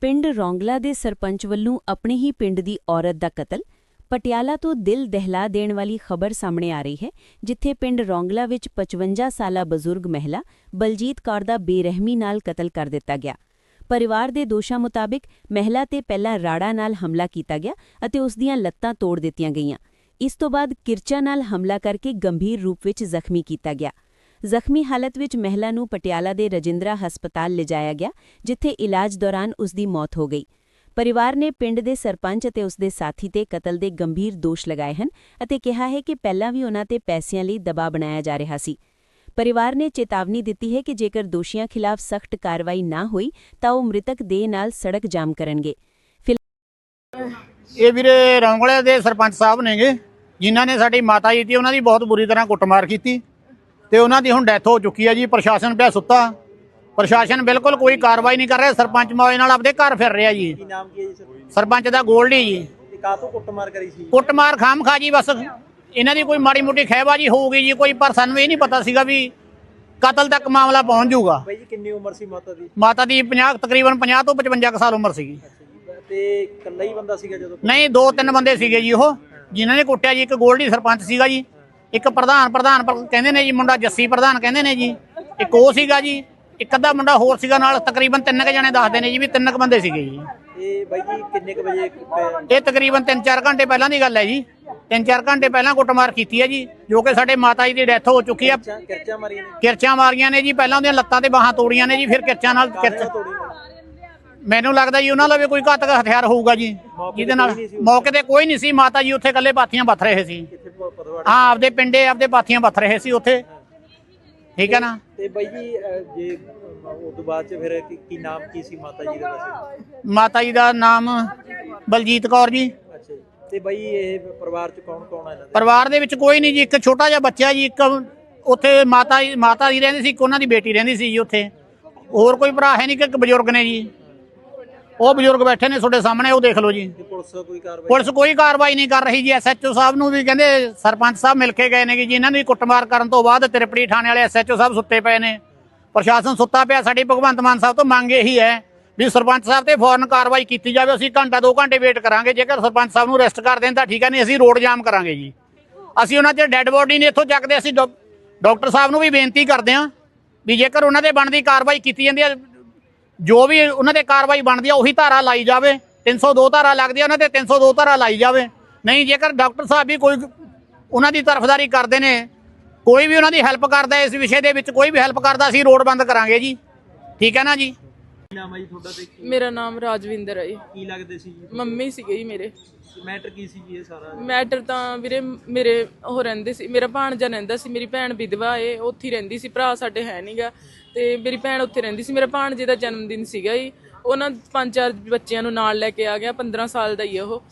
ਪਿੰਡ ਰੌਂਗਲਾ ਦੇ ਸਰਪੰਚ ਵੱਲੋਂ ਆਪਣੇ ਹੀ ਪਿੰਡ ਦੀ ਔਰਤ ਦਾ ਕਤਲ, ਪਟਿਆਲਾ ਤੋਂ ਦਿਲ ਦਹਿਲਾ ਦੇਣ ਵਾਲੀ ਖਬਰ ਸਾਹਮਣੇ ਆ ਰਹੀ ਹੈ, ਜਿੱਥੇ ਪਿੰਡ ਰੌਂਗਲਾ ਵਿੱਚ 55 ਸਾਲਾ ਬਜ਼ੁਰਗ ਮਹਿਲਾ ਬਲਜੀਤ ਕੌਰ ਦਾ ਬੇਰਹਿਮੀ ਨਾਲ ਕਤਲ ਕਰ ਦਿੱਤਾ ਗਿਆ। ਪਰਿਵਾਰ ਦੇ ਦੋਸ਼ਾਂ ਮੁਤਾਬਿਕ ਮਹਿਲਾ ਤੇ ਪਹਿਲਾਂ ਰਾੜਾ ਨਾਲ ਹਮਲਾ ਕੀਤਾ ਗਿਆ ਅਤੇ ਉਸ ਦੀਆਂ ਲੱਤਾਂ ਤੋੜ ਦਿੱਤੀਆਂ ਗਈਆਂ। ਇਸ ਤੋਂ ਬਾਅਦ ਕਿਰਚਾ ਨਾਲ ਹਮਲਾ ਕਰਕੇ ਗੰਭੀਰ ਰੂਪ ਵਿੱਚ ਜ਼ਖਮੀ ਕੀਤਾ ਗਿਆ। ਜ਼ਖਮੀ ਹਾਲਤ ਵਿੱਚ ਮਹਿਲਾ ਨੂੰ ਪਟਿਆਲਾ ਦੇ ਰਜਿੰਦਰਾ ਹਸਪਤਾਲ ਲਿਜਾਇਆ ਗਿਆ, ਜਿੱਥੇ ਇਲਾਜ ਦੌਰਾਨ ਉਸ ਦੀ ਮੌਤ ਹੋ ਗਈ। ਪਰਿਵਾਰ ਨੇ ਪਿੰਡ ਦੇ ਸਰਪੰਚ ਅਤੇ ਉਸ ਦੇ ਸਾਥੀ ਤੇ ਕਤਲ ਦੇ ਗੰਭੀਰ ਦੋਸ਼ ਲਗਾਏ ਹਨ ਅਤੇ ਕਿਹਾ ਹੈ ਕਿ ਪਹਿਲਾਂ ਵੀ ਉਨ੍ਹਾਂ ਤੇ ਪੈਸਿਆਂ ਲਈ ਦਬਾਅ ਬਣਾਇਆ ਜਾ ਰਿਹਾ ਸੀ। ਪਰਿਵਾਰ ਨੇ ਚੇਤਾਵਨੀ ਦਿੱਤੀ ਹੈ ਕਿ ਜੇਕਰ ਦੋਸ਼ੀਆਂ ਖਿਲਾਫ ਸਖਤ ਕਾਰਵਾਈ ਨਾ ਹੋਈ, ਤਾਂ ਉਹ ਮ੍ਰਿਤਕ ਦੇ ਨਾਲ ਸੜਕ ਜਾਮ ਕਰਨਗੇ। ਇਹ ਵੀਰੇ ਰੌਂਗਲੇ ਦੇ ਸਰਪੰਚ ਸਾਹਿਬ ਨੇਗੇ, ਜਿਨ੍ਹਾਂ ਨੇ ਸਾਡੀ ਮਾਤਾ ਜੀ ਦੀ ਉਹਨਾਂ ਦੀ ਬਹੁਤ ਬੁਰੀ ਤਰ੍ਹਾਂ ਕੁੱਟਮਾਰ ਕੀਤੀ। ਤੇ ਉਹਨਾਂ ਦੀ ਹੁਣ ਡੈਥ ਹੋ ਚੁੱਕੀ ਹੈ ਜੀ ਪ੍ਰਸ਼ਾਸਨ ਪਿਆ ਸੁੱਤਾ। ਪ੍ਰਸ਼ਾਸਨ ਬਿਲਕੁਲ ਕੋਈ ਕਾਰਵਾਈ ਨਹੀਂ ਕਰ ਰਿਹਾ ਸਰਪੰਚ ਮੌਜ ਨਾਲ ਆਪਦੇ ਘਰ ਫਿਰ ਰਿਹਾ ਜੀ। ਕੀ ਨਾਮ ਕੀ ਹੈ ਜੀ ਸਰ? ਸਰਪੰਚ ਦਾ ਗੋਲਡੀ ਜੀ। ਤੇ ਕਾਹਤੋਂ ਕੁੱਟਮਾਰ ਕਰੀ ਸੀ? ਕੁੱਟਮਾਰ ਖਾਮ ਖਾ ਜੀ ਬਸ। ਇਹਨਾਂ ਦੀ ਕੋਈ ਮਾੜੀ ਮੋਟੀ ਖਹਿਬਾਜੀ ਹੋਊਗੀ ਜੀ ਕੋਈ ਪਰ ਸਾਨੂੰ ਇਹ ਨਹੀਂ ਪਤਾ ਸੀਗਾ ਵੀ ਕਤਲ ਤੱਕ ਮਾਮਲਾ ਪਹੁੰਚ ਜਾਊਗਾ। ਬਾਈ ਜੀ ਕਿੰਨੀ ਉਮਰ ਸੀ ਮਾਤਾ ਦੀ? ਮਾਤਾ ਦੀ 50 ਤਕਰੀਬਨ 50 ਤੋਂ 55 ਕੁ ਸਾਲ ਉਮਰ ਸੀਗੀ। ਤੇ ਇਕੱਲਾ ਹੀ ਬੰਦਾ ਸੀਗਾ ਜਦੋਂ? ਨਹੀਂ ਦੋ ਤਿੰਨ ਬੰਦੇ ਸੀਗੇ ਜੀ ਉਹ ਜਿਨ੍ਹਾਂ ਨੇ ਕੁੱਟਿਆ ਜੀ ਇੱਕ ਗੋਲਡੀ ਸਰਪੰਚ ਸੀਗਾ ਜੀ। ਇੱਕ ਪ੍ਰਧਾਨ ਪ੍ਰਧਾਨ ਪਰ- ਕਹਿੰਦੇ ਨੇ ਜੀ ਮੁੰਡਾ ਜੱਸੀ ਪ੍ਰਧਾਨ ਕਹਿੰਦੇ ਨੇ ਜੀ। ਇੱਕ ਉਹ ਸੀਗਾ ਜੀ ਇੱਕ ਅੱਧਾ ਮੁੰਡਾ ਹੋਰ ਸੀਗਾ ਨਾਲ ਤਕਰੀਬਨ ਤਿੰਨ ਕੁ ਜਣੇ ਦੱਸਦੇ ਨੇ ਜੀ ਵੀ ਤਿੰਨ ਕੁ ਬੰਦੇ ਸੀਗੇ ਜੀ। ਇਹ ਬਾਈ ਜੀ ਕਿੰਨੇ ਕੁ ਵਜੇ ਇਹ ਤਕਰੀਬਨ 3-4 ਘੰਟੇ ਪਹਿਲਾਂ ਦੀ ਗੱਲ ਹੈ ਜੀ। 3-4 ਘੰਟੇ ਪਹਿਲਾਂ ਕੁੱਟਮਾਰ ਕੀਤੀ ਹੈ ਜੀ ਜੋ ਕਿ ਸਾਡੇ ਮਾਤਾ ਜੀ ਦੀ ਡੈਥ ਹੋ ਚੁੱਕੀ ਹੈ। ਕਿਰਚਾਂ ਕਿਰਚਾਂ ਮਾਰੀਆਂ ਨੇ। ਕਿਰਚਾਂ ਮਾਰੀਆਂ ਨੇ ਜੀ ਪਹਿਲਾਂ ਉਹਦੀਆਂ ਲੱਤਾਂ ਤੇ ਬਾਹਾਂ ਤੋੜੀਆਂ ਨੇ ਜੀ ਫਿਰ ਕਿਰਚਾਂ ਨਾਲ ਕਿਰਚਾਂ ਤੋੜੀ। ਮੈਨੂੰ ਲੱਗਦਾ ਜੀ ਉਹਨਾਂ ਦਾ ਵੀ ਕੋਈ ਘਾਤਕ ਹਥਿਆਰ ਹੋਊਗਾ ਜੀ ਜਿਹਦੇ ਨਾਲ ਮੌਕੇ ਤੇ ਕੋਈ ਨਹੀਂ ਸੀ ਮਾਤਾ ਜੀ ਉੱਥੇ ਇਕੱਲੇ ਪਾਥੀਆਂ ਬੱਥ ਰਹੇ ਸੀ। ਹਾਂ ਆਪਦੇ ਪਿੰਡੇ ਆਪਦੇ ਪਾਥੀਆਂ ਬੱਥ ਰਹੇ ਸੀ ਉੱਥੇ। ਠੀਕ ਹੈ ਨਾ? ਤੇ ਬਾਈ ਜੀ ਅਹ, ਜੇ ਉਸ ਤੋਂ ਬਾਅਦ ਚ ਫਿਰ ਕੀ- ਕੀ ਨਾਮ ਕੀ ਸੀ ਮਾਤਾ ਜੀ ਦਾ ਵੈਸੇ? ਮਾਤਾ ਜੀ ਦਾ ਨਾਮ ਬਲਜੀਤ ਕੌਰ ਜੀ। ਅੱਛਾ ਜੀ। ਤੇ ਬਾਈ ਇਹ ਪਰਿਵਾਰ ਚ ਕੌਣ ਕੌਣ ਆ ਇਹਨਾਂ ਦੇ? ਪਰਿਵਾਰ ਦੇ ਵਿੱਚ ਕੋਈ ਨਹੀਂ ਜੀ ਇੱਕ ਛੋਟਾ ਜਿਹਾ ਬੱਚਾ ਜੀ ਇੱਕ ਉੱਥੇ ਮਾਤਾ ਜੀ ਮਾਤਾ ਜੀ ਰਹਿੰਦੀ ਸੀ ਇੱਕ ਉਹਨਾਂ ਦੀ ਬੇਟੀ ਰਹਿੰਦੀ ਸੀ ਜੀ ਉੱਥੇ। ਹੋਰ ਕੋਈ ਭਰਾ ਹੈ ਨਹੀਂ ਕਿ ਇੱਕ ਬਜ਼ੁਰਗ ਨੇ ਜੀ। ਉਹ ਬਜ਼ੁਰਗ ਬੈਠੇ ਨੇ ਤੁਹਾਡੇ ਸਾਹਮਣੇ ਉਹ ਦੇਖ ਲਓ ਜੀ। ਪੁਲਿਸ ਕੋਈ ਕਾਰਵਾਈ ਪੁਲਿਸ ਕੋਈ ਕਾਰਵਾਈ ਨਹੀਂ ਕਰ ਰਹੀ ਜੀ। ਐਸਐਚਓ ਸਾਹਿਬ ਨੂੰ ਵੀ ਕਹਿੰਦੇ ਸਰਪੰਚ ਸਾਹਿਬ ਮਿਲ ਕੇ ਗਏ ਨੇ ਜੀ ਇਹਨਾਂ ਦੀ ਕੁੱਟਮਾਰ ਕਰਨ ਤੋਂ ਬਾਅਦ ਤ੍ਰਿਪੜੀ ਥਾਣੇ ਵਾਲੇ ਐਸਐਚਓ ਸਾਹਿਬ ਸੁੱਤੇ ਪਏ ਨੇ। ਪ੍ਰਸ਼ਾਸਨ ਸੁੱਤਾ ਪਿਆ ਸਾਡੀ ਭਗਵੰਤ ਮਾਨ ਸਾਹਿਬ ਤੋਂ ਮੰਗ ਇਹੀ ਹੈ ਵੀ ਸਰਪੰਚ ਸਾਹਿਬ ਤੇ ਫੌਰਨ ਕਾਰਵਾਈ ਕੀਤੀ ਜਾਵੇ। ਅਸੀਂ ਘੰਟਾ 2 ਘੰਟੇ ਵੇਟ ਕਰਾਂਗੇ। ਜੇਕਰ ਸਰਪੰਚ ਸਾਹਿਬ ਨੂੰ ਅਰੈਸਟ ਕਰ ਦੇਣ ਤਾਂ ਠੀਕ ਹੈ ਨਹੀਂ ਅਸੀਂ ਰੋਡ ਜਾਮ ਕਰਾਂਗੇ ਜੀ। ਅਸੀਂ ਉਹਨਾਂ ਦੇ ਡੈੱਡ ਬੋਡੀ ਨੇ ਇੱਥੋਂ ਚੱਕਦੇ। ਅਸੀਂ ਡਾਕ- ਡਾਕਟਰ ਸਾਹਿਬ ਨੂੰ ਵੀ ਬੇਨਤੀ ਕਰਦੇ ਹਾਂ ਵੀ ਜੇਕਰ ਉਹਨਾਂ ਦੇ ਬਣਦੀ ਕਾਰਵਾਈ ਕੀਤੀ ਜਾਂਦੀ ਹੈ ਜੋ ਵੀ ਉਹਨਾਂ ਤੇ ਕਾਰਵਾਈ ਬਣਦੀ ਆ, ਉਹੀ ਧਾਰਾ ਲਾਈ ਜਾਵੇ। 302 ਧਾਰਾ ਲੱਗਦੀ ਆ ਉਹਨਾਂ ਤੇ 302 ਧਾਰਾ ਲਾਈ ਜਾਵੇ। ਨਹੀਂ, ਜੇਕਰ ਡਾਕਟਰ ਸਾਹਿਬ ਵੀ ਕੋਈ ਉਹਨਾਂ ਦੀ ਤਰਫਦਾਰੀ ਕਰਦੇ ਨੇ, ਕੋਈ ਵੀ ਉਹਨਾਂ ਦੀ ਹੈਲਪ ਕਰਦਾ, ਇਸ ਵਿਸ਼ੇ ਦੇ ਵਿੱਚ ਕੋਈ ਵੀ ਹੈਲਪ ਕਰਦਾ, ਅਸੀਂ ਰੋਡ ਬੰਦ ਕਰਾਂਗੇ ਜੀ। ਠੀਕ ਹੈ ਨਾ ਜੀ? ਨਾਮ ਹੈ ਜੀ ਤੁਹਾਡਾ ਤੇ ਕੀ- ਮੇਰਾ ਨਾਮ ਰਾਜਵਿੰਦਰ ਹੈ ਜੀ। ਕੀ ਲੱਗਦੇ ਸੀ ਜੀ? ਮੰਮੀ ਸੀਗੇ ਜੀ ਮੇਰੇ। ਮੈਟਰ ਕੀ ਸੀ ਜੀ ਇਹ ਸਾਰਾ? ਮੈਟਰ ਤਾਂ ਵੀਰੇ ਮੇਰੇ ਉਹ ਰਹਿੰਦੇ ਸੀ। ਮੇਰਾ ਭਾਣਜਾ ਰਹਿੰਦਾ ਸੀ ਮੇਰੀ ਭੈਣ ਵਿਧਵਾ ਏ ਉੱਥੇ ਹੀ ਰਹਿੰਦੀ ਸੀ। ਭਰਾ ਸਾਡੇ ਹੈ ਨਹੀਂਗਾ ਤੇ ਮੇਰੀ ਭੈਣ ਉੱਥੇ ਰਹਿੰਦੀ ਸੀ। ਮੇਰੇ ਭਾਣਜੇ ਦਾ ਜਨਮ ਦਿਨ ਸੀਗਾ ਜੀ। ਉਹਨਾਂ ਪੰਜ ਚਾਰ ਬੱਚਿਆਂ ਨੂੰ ਨਾਲ ਲੈ ਕੇ ਆ ਗਿਆ 15 ਸਾਲ ਦਾ ਹੀ ਆ ਉਹ।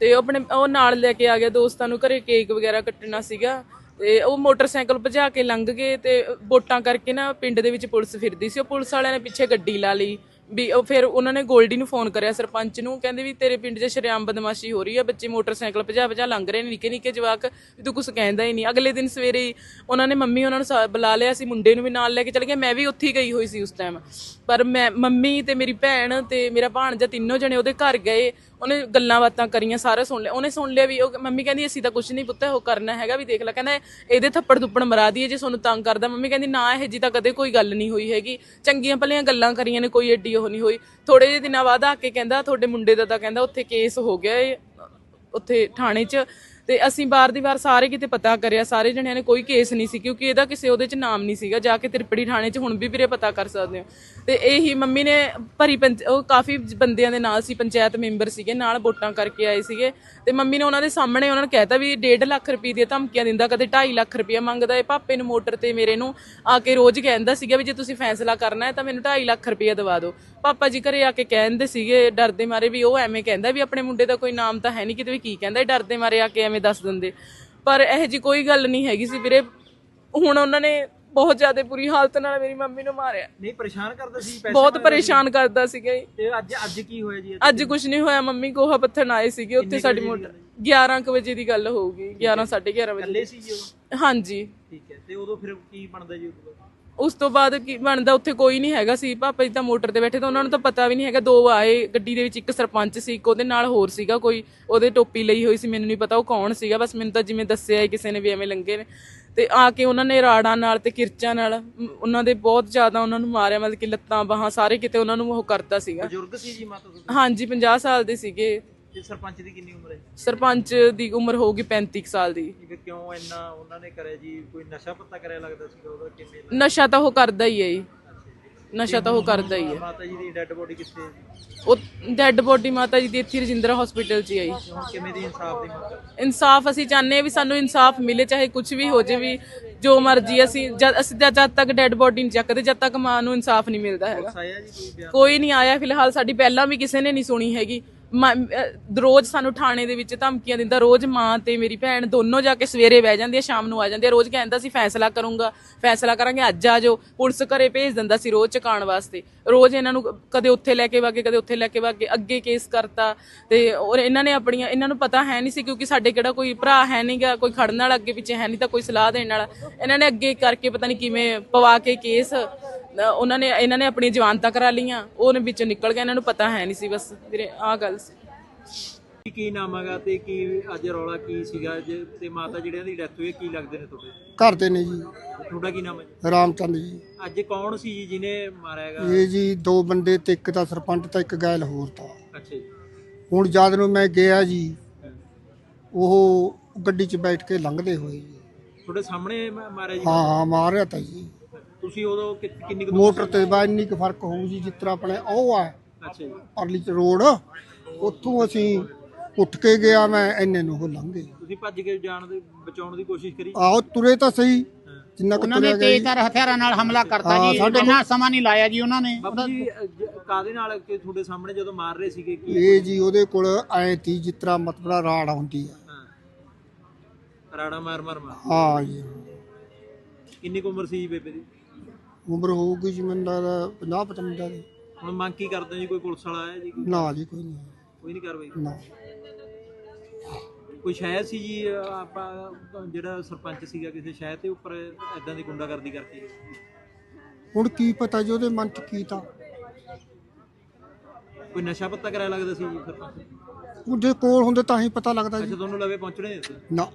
ਤੇ ਉਹ ਆਪਣੇ ਉਹ ਨਾਲ ਲੈ ਕੇ ਆ ਗਿਆ ਦੋਸਤਾਂ ਨੂੰ। ਘਰੇ ਕੇਕ ਵਗੈਰਾ ਕੱਟਣਾ ਸੀਗਾ। ਤੇ ਉਹ ਮੋਟਰਸਾਈਕਲ ਭਜਾ ਕੇ ਲੰਘ ਗਏ ਤੇ ਵੋਟਾਂ ਕਰਕੇ ਨਾ ਪਿੰਡ ਦੇ ਵਿੱਚ ਪੁਲਿਸ ਫਿਰਦੀ ਸੀ। ਉਹ ਪੁਲਿਸ ਵਾਲਿਆਂ ਨੇ ਪਿੱਛੇ ਗੱਡੀ ਲਾ ਲਈ ਵੀ ਉਹ ਫਿਰ ਉਹਨਾਂ ਨੇ ਗੋਲਡੀ ਨੂੰ ਫੋਨ ਕਰਿਆ ਸਰਪੰਚ ਨੂੰ, ਕਹਿੰਦੇ ਵੀ ਤੇਰੇ ਪਿੰਡ 'ਚ ਸ਼ਰੇਆਮ ਬਦਮਾਸ਼ੀ ਹੋ ਰਹੀ ਹੈ ਬੱਚੇ ਮੋਟਰਸਾਈਕਲ ਭਜਾ ਭਜਾ ਲੰਘ ਰਹੇ ਨੇ, ਨਿੱਕੇ ਨਿੱਕੇ ਜਵਾਕ, ਵੀ ਤੂੰ ਕੁਝ ਕਹਿੰਦਾ ਹੀ ਨਹੀਂ। ਅਗਲੇ ਦਿਨ ਸਵੇਰੇ ਉਹਨਾਂ ਨੇ ਮੰਮੀ ਉਹਨਾਂ ਨੂੰ ਸਾ- ਬੁਲਾ ਲਿਆ ਸੀ, ਮੁੰਡੇ ਨੂੰ ਵੀ ਨਾਲ ਲੈ ਕੇ ਚਲੇ ਗਿਆ ਮੈਂ ਵੀ ਉੱਥੇ ਹੀ ਗਈ ਹੋਈ ਸੀ ਉਸ ਟਾਈਮ ਪਰ ਮੈਂ ਮੰਮੀ ਤੇ ਮੇਰੀ ਭੈਣ ਤੇ ਮੇਰਾ ਭਾਣਜਾ ਤਿੰਨੋਂ ਜਣੇ ਉਹਦੇ ਘਰ ਗਏ। ਉਹਨੇ ਗੱਲਾਂ ਬਾਤਾਂ ਕਰੀਆਂ, ਸਾਰਾ ਸੁਣ ਲਿਆ ਉਹਨੇ ਸੁਣ ਲਿਆ ਵੀ ਉਹ ਮੰਮੀ ਕਹਿੰਦੀ, ਅਸੀਂ ਤਾਂ ਕੁਝ ਨਹੀਂ ਪੁੱਤਾ, ਉਹ ਕਰਨਾ ਹੈਗਾ ਵੀ ਦੇਖ ਲੈ। ਕਹਿੰਦਾ, ਇਹਦੇ ਥੱਪੜ ਥੁੱਪੜ ਮਰਾ ਦਈਏ ਜੇ ਤੁਹਾਨੂੰ ਤੰਗ ਕਰਦਾ। ਮੰਮੀ ਕਹਿੰਦੀ, ਨਾ, ਇਹ ਜੀ ਤਾਂ ਕਦੇ ਕੋਈ ਗੱਲ ਨਹੀਂ ਹੋਈ ਹੈਗੀ। ਚੰਗੀਆਂ ਭਲੀਆਂ ਗੱਲਾਂ ਕਰੀਆਂ ਨੇ, ਕੋਈ ਏਡੀ ਉਹ ਨਹੀਂ ਹੋਈ। ਥੋੜੇ ਜਿਹੇ ਦਿਨਾਂ ਬਾਅਦ ਆ ਕੇ ਕਹਿੰਦਾ, ਤੁਹਾਡੇ ਮੁੰਡੇ ਦਾ ਤਾਂ ਕਹਿੰਦਾ ਉੱਥੇ ਕੇਸ ਹੋ ਗਿਆ ਏ, ਉੱਥੇ ਥਾਣੇ 'ਚ। ਤੇ ਅਸੀਂ ਬਾਰ ਦੀ ਵਾਰ ਸਾਰੇ ਕਿਤੇ ਪਤਾ ਕਰਿਆ, ਸਾਰੇ ਜਣਿਆਂ ਨੇ ਕੋਈ ਕੇਸ ਨਹੀਂ ਸੀ, ਕਿਉਂਕਿ ਇਹਦਾ ਕਿਸੇ ਉਹਦੇ 'ਚ ਨਾਮ ਨਹੀਂ ਸੀਗਾ, ਜਾ ਕੇ ਤ੍ਰਿਪੜੀ ਥਾਣੇ 'ਚ ਹੁਣ ਵੀ ਵੀਰੇ ਪਤਾ ਕਰ ਸਕਦੇ ਹੋ। ਤੇ ਇਹੀ ਮੰਮੀ ਨੇ ਭਰੀ ਪੰਚ, ਉਹ ਕਾਫੀ ਬੰਦਿਆਂ ਦੇ ਨਾਲ ਸੀ, ਪੰਚਾਇਤ ਮੈਂਬਰ ਸੀਗੇ, ਨਾਲ ਵੋਟਾਂ ਕਰਕੇ ਆਏ ਸੀਗੇ। ਤੇ ਮੰਮੀ ਨੇ ਉਹਨਾਂ ਦੇ ਸਾਹਮਣੇ ਉਹਨਾਂ ਨੂੰ ਕਹਿਤਾ ਵੀ 1.5 ਲੱਖ ਰੁਪਏ ਦੀਆਂ ਧਮਕੀਆਂ ਦਿੰਦਾ, ਕਦੇ 2.5 ਲੱਖ ਰੁਪਏ ਮੰਗਦਾ ਇਹ ਪਾਪੇ ਨੂੰ ਮੋਟਰ ਤੇ ਮੇਰੇ ਨੂੰ, ਆ ਕੇ ਰੋਜ਼ ਕਹਿੰਦਾ ਸੀਗਾ ਵੀ ਜੇ ਤੁਸੀਂ ਫੈਸਲਾ ਕਰਨਾ ਹੈ ਤਾਂ ਮੈਨੂੰ 2.5 ਲੱਖ ਰੁਪਏ ਦਵਾ ਦਿਓ। ਪਾਪਾ ਜੀ ਘਰੇ ਆ ਕੇ ਕਹਿੰਦੇ ਸੀਗੇ, ਡਰਦੇ ਮਾਰੇ ਵੀ ਉਹ ਐਵੇਂ ਕਹਿੰਦਾ ਵੀ ਆਪਣੇ ਮੁੰਡੇ ਦਾ ਕੋਈ ਨਾਮ ਤਾਂ ਹੈ ਨਹੀਂ, ਕਿਤੇ ਵੀ ਕੀ ਕਹਿੰਦਾ ਇਹ ਡਰਦੇ ਮਾਰੇ ਆ ਕੇ ਐਵੇਂ ਦੱਸ ਦਿੰਦੇ? ਪਰ ਇਹ ਜੀ ਕੋਈ ਗੱਲ ਨਹੀਂ ਹੈਗੀ ਸੀ ਵੀਰੇ। ਹੁਣ ਉਹਨਾਂ ਨੇ ਬਹੁਤ ਜ਼ਿਆਦਾ ਬੁਰੀ ਹਾਲਤ ਨਾਲ ਮੇਰੀ ਮੰਮੀ ਨੂੰ ਮਾਰਿਆ। ਨਹੀਂ ਪਰੇਸ਼ਾਨ ਕਰਦਾ ਸੀ ਪੈਸੇ ਬਹੁਤ ਪਰੇਸ਼ਾਨ ਕਰਦਾ ਸੀਗਾ ਜੀ। ਤੇ ਅੱਜ ਅੱਜ ਕੀ ਹੋਇਆ ਜੀ ਅੱਜ ਕੁਝ ਨਹੀਂ ਹੋਇਆ ਮੰਮੀ ਗੋਹਾ ਪੱਥਣ ਆਏ ਸੀਗੇ ਉੱਥੇ ਸਾਡੀ ਮੋਟਰ 11 ਕੁ ਵਜੇ ਦੀ ਗੱਲ ਹੋਊਗੀ 11 11:30 ਵਜੇ। ਸੀ ਜੀ ਉਹ? ਹਾਂਜੀ। ਠੀਕ ਹੈ ਤੇ ਉਦੋਂ ਫਿਰ ਕੀ ਬਣਦਾ ਜੀ ਉਦੋਂ? ਉਸ ਤੋਂ ਬਾਅਦ ਕੀ ਬਣਦਾ ਉੱਥੇ ਕੋਈ ਨਹੀਂ ਹੈਗਾ ਸੀ। ਪਾਪਾ ਜੀ ਤਾਂ ਮੋਟਰ ਤੇ ਬੈਠੇ ਤਾਂ ਉਹਨਾਂ ਨੂੰ ਤਾਂ ਪਤਾ ਵੀ ਨਹੀਂ ਹੈਗਾ। ਦੋ ਆਏ ਗੱਡੀ ਦੇ ਵਿੱਚ ਇੱਕ ਸਰਪੰਚ ਸੀ ਇੱਕ ਉਹਦੇ ਨਾਲ ਹੋਰ ਸੀਗਾ ਕੋਈ। ਉਹਦੇ ਟੋਪੀ ਲਈ ਹੋਈ ਸੀ ਮੈਨੂੰ ਨਹੀਂ ਪਤਾ ਉਹ ਕੌਣ ਸੀਗਾ। ਬਸ ਮੈਨੂੰ ਤਾਂ ਜਿਵੇਂ ਦੱਸਿਆ ਕਿਸੇ ਨੇ ਵੀ ਐਵੇਂ ਲੰਗੇ ਨੇ। ਤੇ ਆ ਕੇ ਉਹਨਾਂ ਨੇ ਰਾੜਾਂ ਨਾਲ ਤੇ ਕਿਰਚਾਂ ਨਾਲ ਉਹਨਾਂ ਦੇ ਬਹੁਤ ਜ਼ਿਆਦਾ ਉਹਨਾਂ ਨੂੰ ਮਾਰਿਆ। ਮਤਲਬ ਕਿ ਲੱਤਾਂ ਬਾਹਾਂ ਸਾਰੇ ਕਿਤੇ ਉਹਨਾਂ ਨੂੰ ਉਹ ਕਰਤਾ ਸੀਗਾ। ਬਜ਼ੁਰਗ ਸੀ ਜੀ ਮਾਤਾ ਹਾਂਜੀ 50 ਸਾਲ ਦੇ ਸੀਗੇ। ਤੇ ਸਰਪੰਚ ਦੀ ਕਿੰਨੀ ਉਮਰ ਹੈ? ਸਰਪੰਚ ਦੀ ਉਮਰ ਹੋਊਗੀ 35 ਕੁ ਸਾਲ ਦੀ। ਜੀ ਕਿਉਂ ਇੰਨਾ ਉਹਨਾਂ ਨੇ ਕਰਿਆ ਜੀ? ਕੋਈ ਨਸ਼ਾ ਪੱਤਾ ਕਰਿਆ ਲੱਗਦਾ ਸੀਗਾ ਉਹਦਾ? ਕਿਵੇਂ ਨਸ਼ਾ ਤਾਂ ਉਹ ਕਰਦਾ ਹੀ ਹੈ ਜੀ। ਨਸ਼ਾ ਤਾਂ ਉਹ ਕਰਦਾ ਹੀ ਹੈ। ਮਾਤਾ ਜੀ ਦੀ ਡੈੱਡ ਬੋਡੀ ਕਿੱਥੇ ਹੈ ਜੀ? ਉਹ ਡੈੱਡ ਬੋਡੀ ਮਾਤਾ ਜੀ ਦੀ ਇੱਥੇ ਰਜਿੰਦਰਾ ਹਸਪੀਟਲ 'ਚ ਹੀ ਆਈ ਹੁਣ ਕਿਵੇਂ ਦੀ ਇਨਸਾਫ ਦੀ ਮੰਗ ਹੈ? ਇਨਸਾਫ ਅਸੀਂ ਚਾਹੁੰਦੇ ਹਾਂ ਵੀ ਸਾਨੂੰ ਇਨਸਾਫ ਮਿਲੇ ਚਾਹੇ ਕੁਝ ਵੀ ਹੋ ਜੇ ਵੀ ਜੋ ਮਰਜ਼ੀ ਅਸੀਂ ਜਦ ਅਸੀਂ ਤਾਂ ਜਦ ਤੱਕ ਡੈੱਡ ਬੋਡੀ ਨਹੀਂ ਚੱਕਦੇ ਜਦ ਤੱਕ ਮਾਂ ਨੂੰ ਇਨਸਾਫ ਨਹੀਂ ਮਿਲਦਾ ਹੈਗਾ। ਆਇਆ ਜੀ ਕੋਈ ਬਿਆਨ? ਕੋਈ ਨਹੀਂ ਆਇਆ। ਫਿਲਹਾਲ ਸਾਡੀ ਪਹਿਲਾਂ ਵੀ ਕਿਸੇ ਨੇ ਨਹੀਂ ਸੁਣੀ ਹੈਗੀ। ਰੋਜ਼ ਸਾਨੂੰ ਥਾਣੇ ਦੇ ਵਿੱਚ ਧਮਕੀਆਂ ਦਿੰਦਾ, ਰੋਜ਼ ਮਾਂ ਤੇ ਮੇਰੀ ਭੈਣ ਦੋਨੋਂ ਜਾ ਕੇ ਸਵੇਰੇ ਬਹਿ ਜਾਂਦੀ ਆ, ਸ਼ਾਮ ਨੂੰ ਆ ਜਾਂਦੀ ਆ, ਰੋਜ਼ ਕਹਿੰਦਾ ਸੀ, ਫੈਸਲਾ ਕਰੂੰਗਾ, ਫੈਸਲਾ ਕਰਾਂਗੇ, ਅੱਜ ਆ ਜਾਓ। ਪੁਲਿਸ ਘਰੇ ਭੇਜ ਦਿੰਦਾ ਸੀ ਰੋਜ਼ ਚਕਾਉਣ ਵਾਸਤੇ। ਰੋਜ਼ ਇਹਨਾਂ ਨੂੰ ਕਦੇ ਉੱਥੇ ਲੈ ਕੇ ਵਾਗੇ, ਕਦੇ ਉੱਥੇ ਲੈ ਕੇ ਵਾਗੇ, ਅੱਗੇ ਕੇਸ ਕਰਤਾ। ਤੇ ਔਰ ਇਹਨਾਂ ਨੇ ਆਪਣੀਆਂ, ਇਹਨਾਂ ਨੂੰ ਪਤਾ ਹੈ ਨਹੀਂ ਸੀ ਕਿਉਂਕਿ ਸਾਡੇ ਕਿਹੜਾ ਕੋਈ ਭਰਾ ਹੈ ਨਹੀਂਗਾ ਕੋਈ ਖੜਨ ਵਾਲਾ ਅੱਗੇ ਪਿੱਛੇ ਹੈ ਨਹੀਂ ਤਾਂ ਕੋਈ ਸਲਾਹ ਦੇਣ ਵਾਲਾ। ਇਹਨਾਂ ਨੇ ਅੱਗੇ ਕਰਕੇ ਪਤਾ ਨਹੀਂ ਕਿਵੇਂ ਪਵਾ ਕੇ ਕੇਸ ਉਹਨਾਂ ਨੇ ਇਹਨਾਂ ਨੇ ਆਪਣੀ ਜਵਾਨਤਾਂ ਕਰਾ ਲੀਆਂ ਉਹਨੇ ਵਿੱਚੋਂ ਨਿਕਲ ਗਿਆ ਇਹਨਾਂ ਨੂੰ ਪਤਾ ਹੈ ਨਹੀਂ ਸੀ ਬਸ। ਵੀਰੇ ਆਹ ਗੱਲ ਸੀ। ਕੀ- ਕੀ ਨਾਮ ਹੈਗਾ ਤੇ ਕੀ ਅੱਜ ਰੌਲਾ ਕੀ ਸੀਗਾ? ਜੇ ਤੇ ਮਾਤਾ ਜਿਹੜਿਆਂ ਦੀ ਡੈਥ ਹੋਈ ਹੈ, ਕੀ ਲੱਗਦੇ ਨੇ ਤੁਹਾਡੇ? ਘਰ ਦੇ ਨੇ ਜੀ। ਤੁਹਾਡਾ ਕੀ ਨਾਮ ਹੈ ਜੀ? ਰਾਮਚੰਦ ਜੀ। ਅੱਜ ਕੌਣ ਸੀ ਜੀ ਜਿਹਨੇ ਮਾਰਿਆ ਹੈਗਾ? ਇਹ ਜੀ ਦੋ ਬੰਦੇ ਤੇ ਇੱਕ ਤਾਂ ਸਰਪੰਚ ਤਾਂ ਇੱਕ ਗੈਲ ਹੋਰ ਤਾਂ। ਅੱਛਾ ਜੀ। ਹੁਣ ਜਦ ਨੂੰ ਮੈਂ ਗਿਆ ਜੀ ਉਹ ਗੱਡੀ 'ਚ ਬੈਠ ਕੇ ਲੰਘਦੇ ਹੋਏ ਜੀ। ਤੁਹਾਡੇ ਸਾਹਮਣੇ ਮ- ਮਾਰਿਆ ਜੀ? ਹਾਂ ਹਾਂ ਮਾਰਿਆ ਤਾਂ ਜੀ। ਤੁਸੀਂ ਉਦੋਂ ਕਿ- ਕਿੰਨੀ ਕੁ ਦੂਰ ਮੋਟਰ ਤੇ ਬਾ ਇੰਨੀ ਕੁ ਫ਼ਰਕ ਹੋਊ ਜੀ ਜਿਸ ਤਰ੍ਹਾਂ ਆਪਣੇ ਉਹ ਆ। ਅੱਛਾ ਜੀ। ਅਰਲੀ ਚ ਰੋਡ ਉੱਥੋਂ ਅਸੀਂ ਉੱਠ ਕੇ ਗਿਆ ਮੈਂ ਇੰਨੇ ਨੂੰ ਉਹ ਲੰਘੇ ਤੁਸੀਂ ਭੱਜ ਕੇ ਜਾਣ ਦੇ ਬਚਾਉਣ ਦੀ ਕੋਸ਼ਿਸ਼ ਕਰੀ? ਆਓ ਤੁਰੇ ਤਾਂ ਸਹੀ ਜਿੰਨਾ ਕੁ ਉਹਨਾਂ ਨੇ ਤੁਰਿਆ ਗਿਆ ਜੀ। ਤੇਜ਼ਧਾਰ ਹਥਿਆਰਾਂ ਨਾਲ ਹਮਲਾ ਕਰਤਾ ਹਾਂ, ਜੀ ਸਾਡੇ- ਇੰਨਾ ਸਮਾਂ ਨਹੀਂ ਲਾਇਆ ਜੀ ਉਹਨਾਂ ਨੇ। ਬਾਬੂ ਜੀ ਅ, ਜ- ਕਾਹਦੇ ਨਾਲ ਕਿ ਤੁਹਾਡੇ ਸਾਹਮਣੇ ਜਦੋਂ ਮਾਰ ਰਹੇ ਸੀਗੇ ਕੀ ਇਹ ਜੀ ਉਹਦੇ ਕੋਲ ਐ ਤੀ ਜਿਸ ਤਰ੍ਹਾਂ ਮਤਲਬ ਰਾੜ ਹੁੰਦੀ ਆ। ਹਾਂ। ਰਾੜਾ ਮਾਰ ਮਾਰ ਮਾਰ ਹਾਂ ਜੀ। ਕਿੰਨੀ ਕੁ ਉਮਰ ਸੀ ਜੀ ਬੇਬੇ ਦੀ? ਉਮਰ ਹੋਊਗੀ ਜੀ ਮੈਨੂੰ ਲੱਗਦਾ 50 55 ਦੀ। ਹੁਣ ਮੰਗ ਕੀ ਕਰਦੇ ਹੋ ਜੀ? ਕੋਈ ਪੁਲਿਸ ਵਾਲਾ ਆਇਆ ਜੀ ਕੋਈ? ਨਾ ਜੀ ਕੋਈ ਨਹੀਂ। ਕੋਈ ਨਹੀਂ ਕਾਰਵਾਈ ਨਾ। ਕੋਈ ਸ਼ਹਿਰ ਸੀ ਜੀ ਆਪਾਂ ਜਿਹੜਾ ਸਰਪੰਚ ਸੀਗਾ ਕਿਸੇ ਸ਼ਹਿਰ ਦੇ ਉੱਪਰ ਐਦਾਂ ਦੀ ਗੁੰਡਾਗਰਦੀ ਕਰਤੀ? ਹੁਣ ਕੀ ਪਤਾ ਜੀ ਉਹਦੇ ਮਨ ਚ ਕੀ ਤਾਂ। ਕੋਈ ਨਸ਼ਾ ਪੱਤਾ ਕਰਾਇਆ ਲੱਗਦਾ ਸੀ ਜੀ ਸਰਪੰਚ ਉਹਦੇ ਕੋਲ ਹੁੰਦੇ ਤਾਂ ਹੀ ਪਤਾ ਲੱਗਦਾ ਅੱਛਾ ਜੀ ਤੁਹਾਨੂੰ ਲਵੇ ਪਹੁੰਚਣੇ ਦਿੱਤੇ ਨਾ।